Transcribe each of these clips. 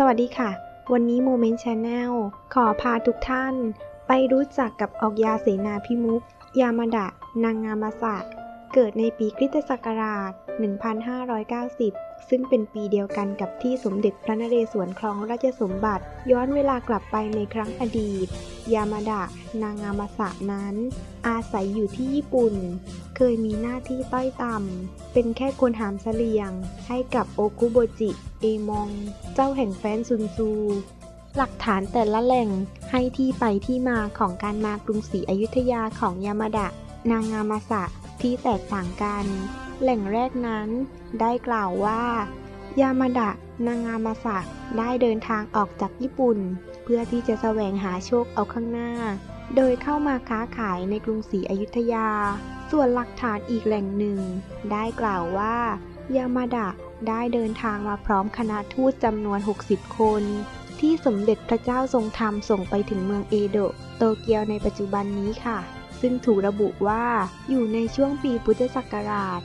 สวัสดีค่ะ วันนี้ Moment Channel ขอพาทุกท่าน ไปรู้จักกับออกยาเสนาพิมุก ยามาดะ นางงามาสะ เกิดในปีคริสตศักราช 1590 ซึ่งเป็นปีเดียวกันกับที่สมเด็จพระนเรศวรครองราชสมบัติ ย้อนเวลากลับไปในครั้งอดีต ยามาดะ นางงามาสะนั้น อาศัยอยู่ที่ญี่ปุ่น เคยมีหน้าที่ต้อยต่ำ เป็นแค่คนหามเสลียง ให้กับโอคุโบจิ เอมอง เจ้าแห่งแฟนซุนซู หลักฐานแต่ละแหล่งให้ที่ไปที่มาของการมากรุงศรีอยุธยาของยามาดะ นางงามาสะที่แตกต่างกัน แหล่งแรกนั้นได้กล่าวว่า ยามาดะ นางงามาสะได้เดินทางออกจากญี่ปุ่น เพื่อที่จะแสวงหาโชคเอาข้างหน้า โดยเข้ามาค้าขายในกรุงศรีอยุธยา ส่วนหลักฐานอีกแหล่งหนึ่ง ได้กล่าวว่า ยามาดะได้เดินทางมาพร้อมคณะทูตจำนวน 60 คน ที่สมเด็จพระเจ้าทรงธรรมส่งไปถึงเมืองเอโดะโตเกียวในปัจจุบันนี้ค่ะ ซึ่งถูกระบุว่าอยู่ในช่วงปีพุทธศักราช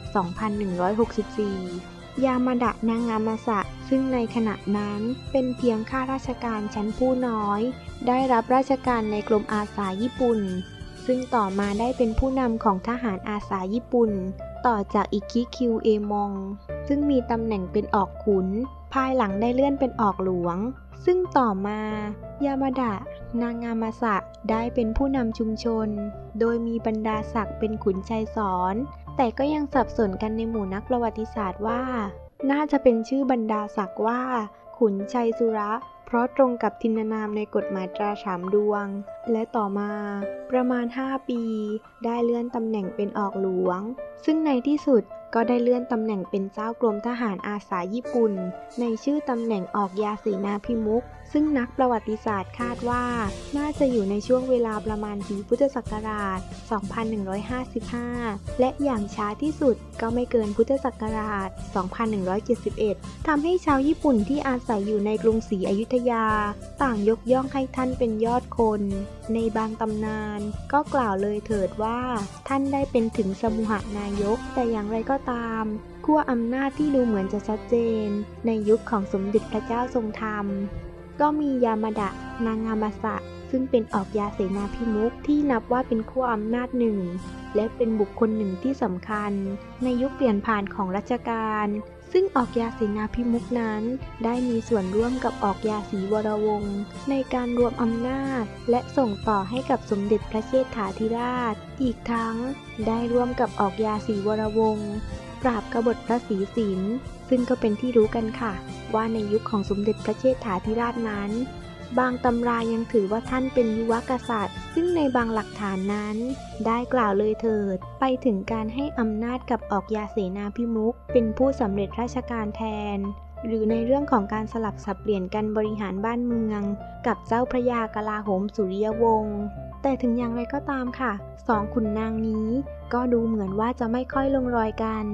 2164 ยามาดะนางงามาสะ ซึ่งในขณะนั้นเป็นเพียงข้าราชการชั้นผู้น้อย ได้รับราชการในกรมอาสาญี่ปุ่น ซึ่งต่อมาได้เป็นผู้นำของทหารอาสาญี่ปุ่น ต่อจากอิคิคิวเอมอง ซึ่งมีตำแหน่งเป็นออกขุน ภายหลังได้เลื่อนเป็นออกหลวง ซึ่งต่อมายามาดะ นางงามาสะได้เป็นผู้นำชุมชน โดยมีบรรดาศักดิ์เป็นขุนชัยสอน แต่ก็ยังสับสนกันในหมู่นักประวัติศาสตร์ว่า น่าจะเป็นชื่อบรรดาศักดิ์ว่า ขุนชัยสุระ เพราะตรงกับทินนามในกฎหมายตราสามดวง และต่อมา ประมาณ 5 ปี ได้เลื่อนตำแหน่งเป็นออกหลวง ซึ่งในที่สุด ก็ได้เลื่อนตำแหน่งเป็นเจ้ากรมทหารอาสาญี่ปุ่น ในชื่อตำแหน่งออกยาเสนาพิมุก ซึ่งนักประวัติศาสตร์คาดว่า น่าจะอยู่ในช่วงเวลาประมาณปีพุทธศักราช 2155 และอย่างช้าที่สุดก็ไม่เกินพุทธศักราช 2171 ทำให้ชาวญี่ปุ่นที่อาศัยอยู่ในกรุงศรีอยุธยา ต่างยกย่องให้ท่านเป็นยอดคน ในบางตำนาน ก็กล่าวเลยเถิดว่า ท่านได้เป็นถึงสมุหนายก แต่อย่างไรก็ตามขั้วอำนาจที่ดูเหมือนจะชัดเจน ในยุคของสมเด็จพระเจ้าทรงธรรม ก็มียามาดะ นางามาสะ ซึ่งเป็นออกยาเสนาพิมุกที่นับว่าเป็นขั้วอำนาจหนึ่ง และเป็นบุคคลหนึ่งที่สำคัญ ในยุคเปลี่ยนผ่านของรัชกาล ซึ่งออกยาเสนาพิมุกนั้น ได้มีส่วนร่วมกับออกยาศรีวรวงศ์ในการรวมอำนาจ และส่งต่อให้กับสมเด็จพระเชษฐาธิราช อีกทั้งได้ร่วมกับออกยาศรีวรวงศ์ปราบกบฏพระศรีสินซึ่งก็เป็นที่รู้กันค่ะ ว่าในยุคของสมเด็จพระเชษฐาธิราชนั้น บางตำรายังถือว่าท่านเป็นยุวกษัตริย์ ซึ่งในบางหลักฐานนั้น ได้กล่าวเลยเถิด ไปถึงการให้อำนาจกับออกยาเสนาพิมุขเป็นผู้สำเร็จราชการแทน หรือในเรื่องของการสลับสับเปลี่ยนกันบริหารบ้านเมือง กับเจ้าพระยากลาโหมสุริยวงศ์แต่ถึงอย่างไรก็ตามค่ะสองขุนนางนี้ ก็ดูเหมือนว่าจะไม่ค่อยลงรอยกัน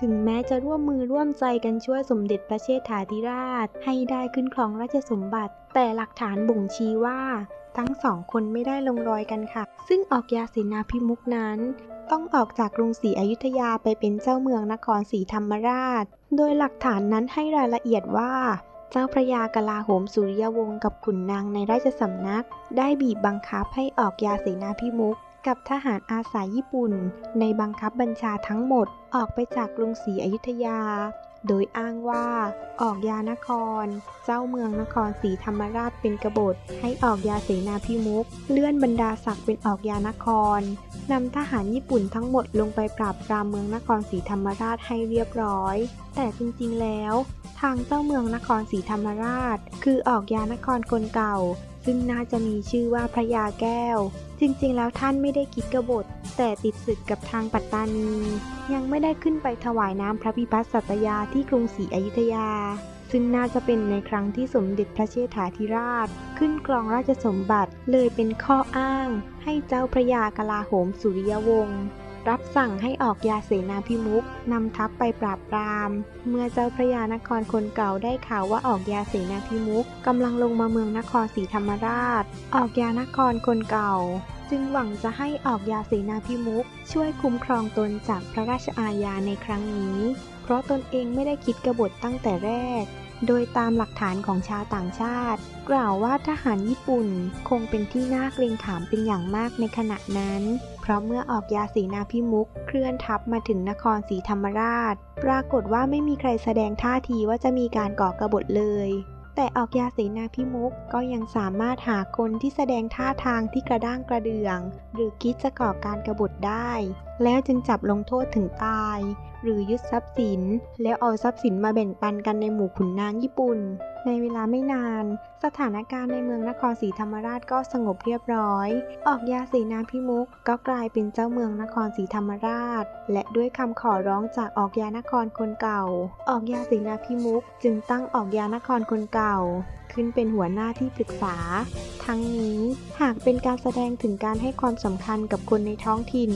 ถึงแม้จะร่วมมือร่วมใจกันช่วยสมเด็จพระเชษฐาธิราช ให้ได้ขึ้นครองราชสมบัติ แต่หลักฐานบ่งชี้ว่า ทั้งสองคนไม่ได้ลงรอยกันค่ะ ซึ่งออกยาเสนาพิมุกนั้น ต้องออกจากกรุงศรีอยุธยาไปเป็นเจ้าเมืองนครศรีธรรมราช โดยหลักฐานนั้นให้รายละเอียดว่าเจ้าพระยากลาโหมสุริยวงศ์กับขุนนางในราชสำนัก ได้บีบบังคับให้ออกยาเสนาพิมุก กับทหารอาสาญี่ปุ่น ในบังคับบัญชาทั้งหมดออกไปจากกรุงศรีอยุธยา โดยอ้างว่าออกยานคร เจ้าเมืองนครศรีธรรมราชเป็นกบฏ ให้ออกยาเสนาพิมุก เลื่อนบรรดาศักดิ์เป็นออกยานครนำทหารญี่ปุ่นทั้งหมดลงไปปราบปรามเมืองนครศรีธรรมราชให้เรียบร้อย แต่จริงๆแล้ว ทางเจ้าเมืองนครศรีธรรมราช คือออกยานครคนเก่า ซึ่งน่าจะมีชื่อว่าพระยาแก้ว จริงๆ แล้วท่านไม่ได้คิดกบฏ แต่ติดศึกกับทางปัตตานี ยังไม่ได้ขึ้นไปถวายน้ำพระพิพัฒน์สัตยาที่กรุงศรีอยุธยา ซึ่งน่าจะเป็นในครั้งที่สมเด็จพระเชษฐาธิราช ขึ้นครองราชสมบัติเลยเป็นข้ออ้าง ให้เจ้าพระยากลาโหมสุริยวงศ์ รับสั่งให้ออกยาเสนาพิมุกนำทัพไปปราบปราม เมื่อเจ้าพระยานครคนเก่าได้ข่าวว่าออกยาเสนาพิมุกกำลังลงมาเมืองนครศรีธรรมราช ออกยานครคนเก่า จึงหวังจะให้ออกยาเสนาพิมุกช่วยคุ้มครองตนจากพระราชอาญาในครั้งนี้ เพราะตนเองไม่ได้คิดกบฏตั้งแต่แรกโดยตามหลักฐานของชาวต่างชาติ กล่าวว่าทหารญี่ปุ่นคงเป็นที่น่าเกรงขามเป็นอย่างมากในขณะนั้น เพราะเมื่อออกยาสีนาพิมุกเคลื่อนทัพมาถึงนครศรีธรรมราช ปรากฏว่าไม่มีใครแสดงท่าทีว่าจะมีการก่อกบฏเลย แต่ออกยาสีนาพิมุกก็ยังสามารถหาคนที่แสดงท่าทางที่กระด้างกระเดือง หรือคิดจะก่อการกรบฏได้ แล้วจึงจับลงโทษถึงตาย หรือยึดทรัพย์สิน แล้วเอาทรัพย์สินมาแบ่งปันกันในหมู่ขุนนางญี่ปุ่น ในเวลาไม่นาน สถานการณ์ในเมืองนครศรีธรรมราชก็สงบเรียบร้อย ออกยาเสนาพิมุกก็กลายเป็นเจ้าเมืองนครศรีธรรมราช และด้วยคำขอร้องจากออกยานครคนเก่า ออกยาเสนาพิมุกจึงตั้งออกยานครคนเก่าขึ้นเป็นหัวหน้าที่ปรึกษา ทั้งนี้หากเป็นการแสดงถึงการให้ความสำคัญกับคนในท้องถิ่น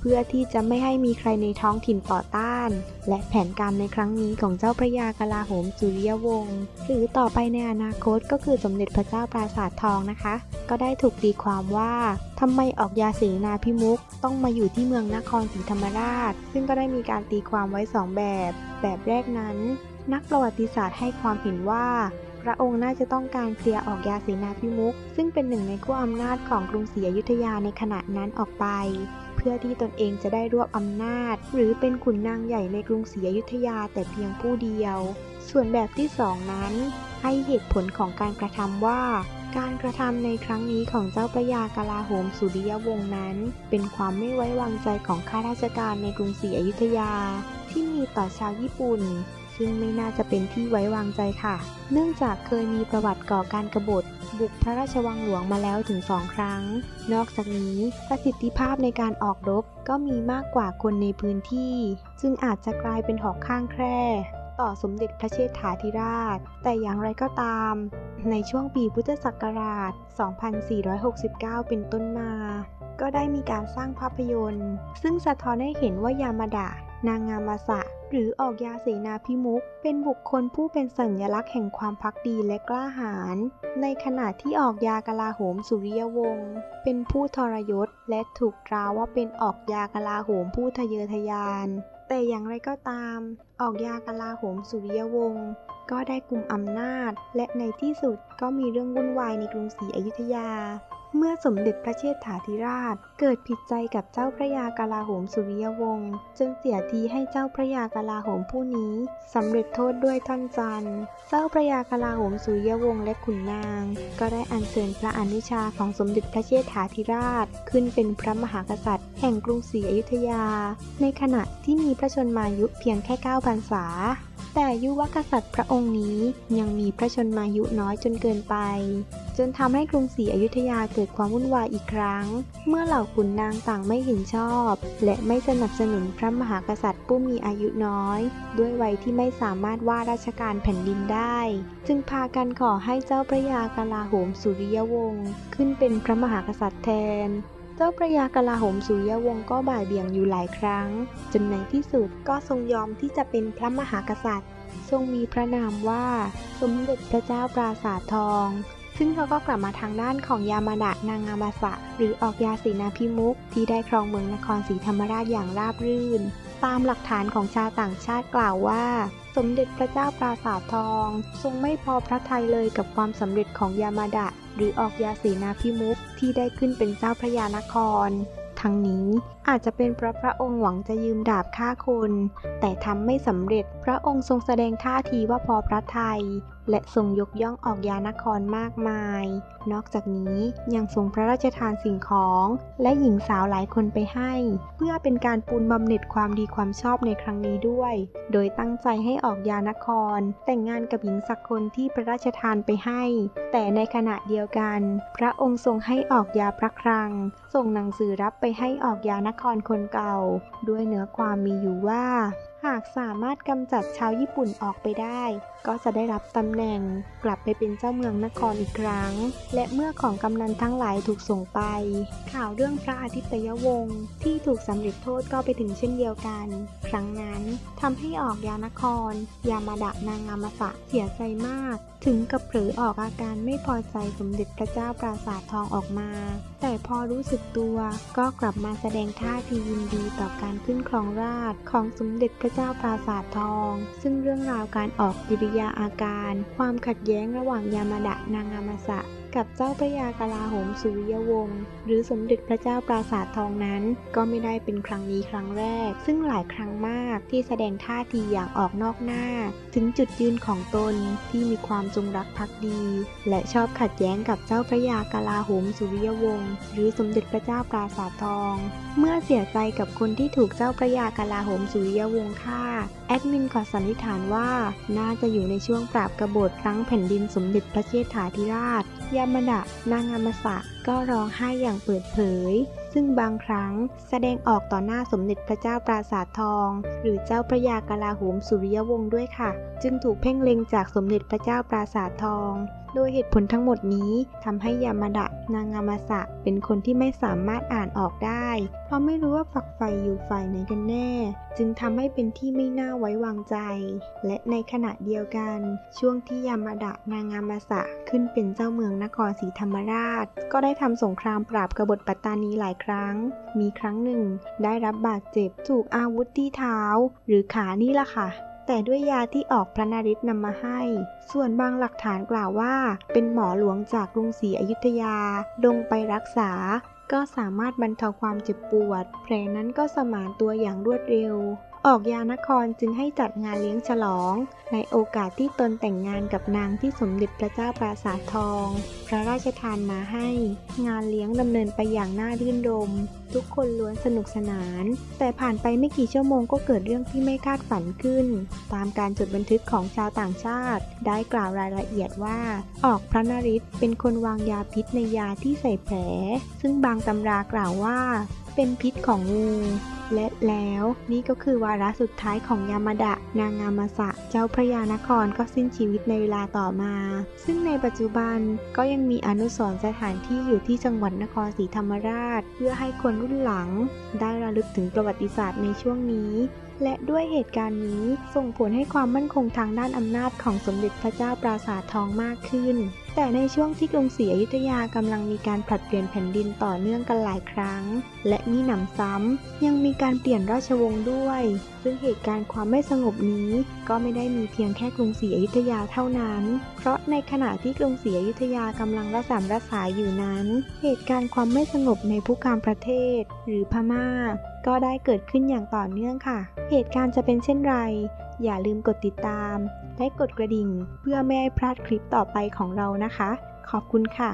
เพื่อที่จะไม่ให้มีใครในท้องถิ่นต่อต้าน และแผนการในครั้งนี้ของเจ้าพระยากลาโหมสุริยวงศ์หรือต่อไปในอนาคตก็คือสมเด็จพระเจ้าปราสาททองนะคะ ก็ได้ถูกตีความว่าทำไมออกยาเสนาพิมุกต้องมาอยู่ที่เมืองนครศรีธรรมราช ซึ่งก็ได้มีการตีความไว้สองแบบ แบบแรกนั้น นักประวัติศาสตร์ให้ความเห็นว่า พระองค์น่าจะต้องการเคลียร์ออกยาเสนาพิมุกซึ่งเป็นหนึ่งในขั้วอำนาจของกรุงศรีอยุธยาในขณะนั้นออกไป เพื่อที่ตนเองจะได้รวบอำนาจ หรือเป็นขุนนางใหญ่ในกรุงศรีอยุธยาแต่เพียงผู้เดียว ส่วนแบบที่สองนั้น ให้เหตุผลของการกระทำว่าการกระทำในครั้งนี้ของเจ้าพระยากลาโหมสุริยวงศ์นั้น เป็นความไม่ไว้วางใจของข้าราชการในกรุงศรีอยุธยา ที่มีต่อชาวญี่ปุ่น ซึ่งไม่น่าจะเป็นที่ไว้วางใจค่ะ เนื่องจากเคยมีประวัติก่อการกบฏ บุกพระราชวังหลวงมาแล้วถึงสองครั้ง นอกจากนี้ประสิทธิภาพในการออกรบก็มีมากกว่าคนในพื้นที่จึงอาจจะกลายเป็นหอกข้างแคร่ต่อสมเด็จพระเชษฐาธิราช แต่อย่างไรก็ตาม ในช่วงปีพุทธศักราช 2469 เป็นต้นมา ก็ได้มีการสร้างภาพยนตร์ ซึ่งสะท้อนให้เห็นว่ายามาดะ นางงามาสะ หรือออกยาเสนาพิมุกเป็นบุคคลผู้เป็นสัญลักษณ์แห่งความพักดีและกล้าหาญ ในขณะที่ออกยากลาโหมสุริยวงศ์เป็นผู้ทรยศและถูกตราว่าเป็นออกยากลาโหมผู้ทะเยอทะยาน แต่อย่างไรก็ตาม ออกยากลาโหมสุริยวงศ์ก็ได้กลุ่มอำนาจ และในที่สุดก็มีเรื่องวุ่นวายในกรุงศรีอยุธยา เมื่อสมเด็จพระเชษฐาธิราช เกิดผิดใจกับเจ้าพระยากลาโหมสุริยวงศ์จึงเสียทีให้เจ้าพระยากลาโหมผู้นี้สำเร็จโทษด้วยท่อนจันทร์เจ้าพระยากลาโหมสุริยวงศ์และขุนนาง ก็ได้อัญเชิญพระอนุชาของสมเด็จพระเชษฐาธิราช ขึ้นเป็นพระมหากษัตริย์ แห่งกรุงศรีอยุธยา ในขณะที่มีพระชนมายุเพียงแค่9พรรษาแต่ยุวกษัตริย์พระองค์นี้ยังมีพระชนมายุน้อยจนเกินไป จนทำให้กรุงศรีอยุธยาเกิดความวุ่นวายอีกครั้ง เมื่อเหล่าขุนนางต่างไม่เห็นชอบ และไม่สนับสนุนพระมหากษัตริย์ผู้มีอายุน้อย ด้วยวัยที่ไม่สามารถว่าราชการแผ่นดินได้ จึงพากันขอให้เจ้าพระยากลาโหมสุริยวงศ์ขึ้นเป็นพระมหากษัตริย์แทนเจ้าพระยากลาโหมสุริยวงศ์ก็บ่ายเบี่ยงอยู่หลายครั้ง จนในที่สุดก็ทรงยอมที่จะเป็นพระมหากษัตริย์ ทรงมีพระนามว่า สมเด็จพระเจ้าปราสาททอง ซึ่งเขาก็กลับมาทางด้านของยามาดะนางามาสะ หรือออกยาสีนาพิมุก ที่ได้ครองเมืองนครศรีธรรมราชอย่างราบรื่น ตามหลักฐานของชาวต่างชาติกล่าวว่า สมเด็จพระเจ้าปราสาททอง ทรงไม่พอพระทัยเลยกับความสำเร็จของยามาดะ หรือออกยาสีนาพิมุกที่ได้ขึ้นเป็นเจ้าพระยานครทั้งนี้อาจจะเป็นเพราะพระองค์หวังจะยืมดาบฆ่าคน แต่ทำไม่สำเร็จพระองค์ทรงแสดงท่าทีว่าพอพระทัย และทรงยกย่องออกยานครมากมาย นอกจากนี้ยังทรงพระราชทานสิ่งของ และหญิงสาวหลายคนไปให้ เพื่อเป็นการปูนบำเหน็จความดีความชอบในครั้งนี้ด้วย โดยตั้งใจให้ออกยานคร แต่งงานกับหญิงสักคนที่พระราชทานไปให้ แต่ในขณะเดียวกัน พระองค์ทรงให้ออกยาพระครัง ส่งหนังสือรับไปให้ออกยานครคนเก่า ด้วยเนื้อความมีอยู่ว่าหากสามารถกำจัดชาวญี่ปุ่นออกไปได้ก็จะได้รับตำแหน่งกลับไปเป็นเจ้าเมืองนครอีกครั้ง และเมื่อของกำนันทั้งหลายถูกส่งไป ข่าวเรื่องพระอาทิตยวงศ์ที่ถูกสำเร็จโทษก็ไปถึงเช่นเดียวกัน ครั้งนั้นทำให้ออกยานคร ยามาดะนางงามาสะเสียใจมาก ถึงกับเผลอออกอาการไม่พอใจสมเด็จพระเจ้าปราสาททองออกมา แต่พอรู้สึกตัวก็กลับมาแสดงท่าทียินดีต่อการขึ้นครองราชของสมเด็จพระเจ้าปราสาททอง ซึ่งเรื่องราวการออกกิริยาอาการ ความขัดแย้งระหว่างยามาดะนางามาสะ กับเจ้าพระยากลาโหมสุริยวงศ์หรือสมเด็จพระเจ้าปราสาททองนั้น ก็ไม่ได้เป็นครั้งนี้ครั้งแรก ซึ่งหลายครั้งมากที่แสดงท่าทีอย่างออกนอกหน้า ถึงจุดยืนของตนที่มีความจงรักภักดี และชอบขัดแย้งกับเจ้าพระยากลาโหมสุริยวงศ์หรือสมเด็จพระเจ้าปราสาททอง เมื่อเสียใจกับคนที่ถูกเจ้าพระยากลาโหมสุริยวงศ์ฆ่าแอดมินขอสันนิษฐานว่าน่าจะอยู่ในช่วงปราบกบฏครั้งแผ่นดินสมเด็จพระเชษฐาธิราชยามาดะ นางามาสะก็ร้องไห้อย่างเปิดเผย ซึ่งบางครั้งแสดงออกต่อหน้าสมเด็จพระเจ้าปราสาททอง หรือเจ้าพระยากลาโหมสุริยวงศ์ด้วยค่ะ จึงถูกเพ่งเล็งจากสมเด็จพระเจ้าปราสาททอง โดยเหตุผลทั้งหมดนี้ทำให้ยามาดะนางามาสะเป็นคนที่ไม่สามารถอ่านออกได้ เพราะไม่รู้ว่าฝักใฝ่อยู่ฝ่ายไหนกันแน่ จึงทำให้เป็นที่ไม่น่าไว้วางใจ และในขณะเดียวกัน ช่วงที่ยามาดะนางามาสะขึ้นเป็นเจ้าเมืองนครศรีธรรมราช ก็ได้ได้ทำสงครามปราบกบฏปัตตานีหลายครั้ง มีครั้งหนึ่ง ได้รับบาดเจ็บถูกอาวุธที่เท้า หรือขานี่ละค่ะ แต่ด้วยยาที่ออกพระนริศนำมาให้ ส่วนบางหลักฐานกล่าวว่า เป็นหมอหลวงจากกรุงศรีอยุธยา ลงไปรักษา ก็สามารถบรรเทาความเจ็บปวด แผลนั้นก็สมานตัวอย่างรวดเร็ว ออกยานครจึงให้จัดงานเลี้ยงฉลอง ในโอกาสที่ตนแต่งงานกับนางที่สมเด็จพระเจ้าปราสาททอง พระราชทานมาให้ งานเลี้ยงดำเนินไปอย่างน่ารื่นรม ทุกคนล้วนสนุกสนาน แต่ผ่านไปไม่กี่ชั่วโมงก็เกิดเรื่องที่ไม่คาดฝันขึ้น ตามการจดบันทึกของชาวต่างชาติ ได้กล่าวรายละเอียดว่า ออกพระนริศเป็นคนวางยาพิษในยาที่ใส่แผล ซึ่งบางตำรากล่าวว่า เป็นพิษของงู และแล้วนี่ก็คือวาระสุดท้ายของยามาดะ นางงามาสะ เจ้าพระยานครก็สิ้นชีวิตในเวลาต่อมา ซึ่งในปัจจุบันก็ยังมีอนุสรณ์สถานที่อยู่ที่จังหวัดนครศรีธรรมราช เพื่อให้คนรุ่นหลัง ได้ระลึกถึงประวัติศาสตร์ในช่วงนี้และด้วยเหตุการณ์นี้ส่งผลให้ความมั่นคงทางด้านอำนาจของสมเด็จพระเจ้าปราสาททองมากขึ้น แต่ในช่วงที่กรุงศรีอยุธยากำลังมีการผลัดเปลี่ยนแผ่นดินต่อเนื่องกันหลายครั้ง และมีหนำซ้ำยังมีการเปลี่ยนราชวงศ์ด้วย ซึ่งเหตุการณ์ความไม่สงบนี้ ก็ไม่ได้มีเพียงแค่กรุงศรีอยุธยาเท่านั้น เพราะในขณะที่กรุงศรีอยุธยากำลังระสำระสายอยู่นั้น เหตุการณ์ความไม่สงบในผู้การประเทศ หรือพม่า ก็ได้เกิดขึ้นอย่างต่อเนื่องค่ะ เหตุการณ์จะเป็นเช่นไร อย่าลืมกดติดตาม และกดกระดิ่ง เพื่อไม่ให้พลาดคลิปต่อไปของเรานะคะ ขอบคุณค่ะ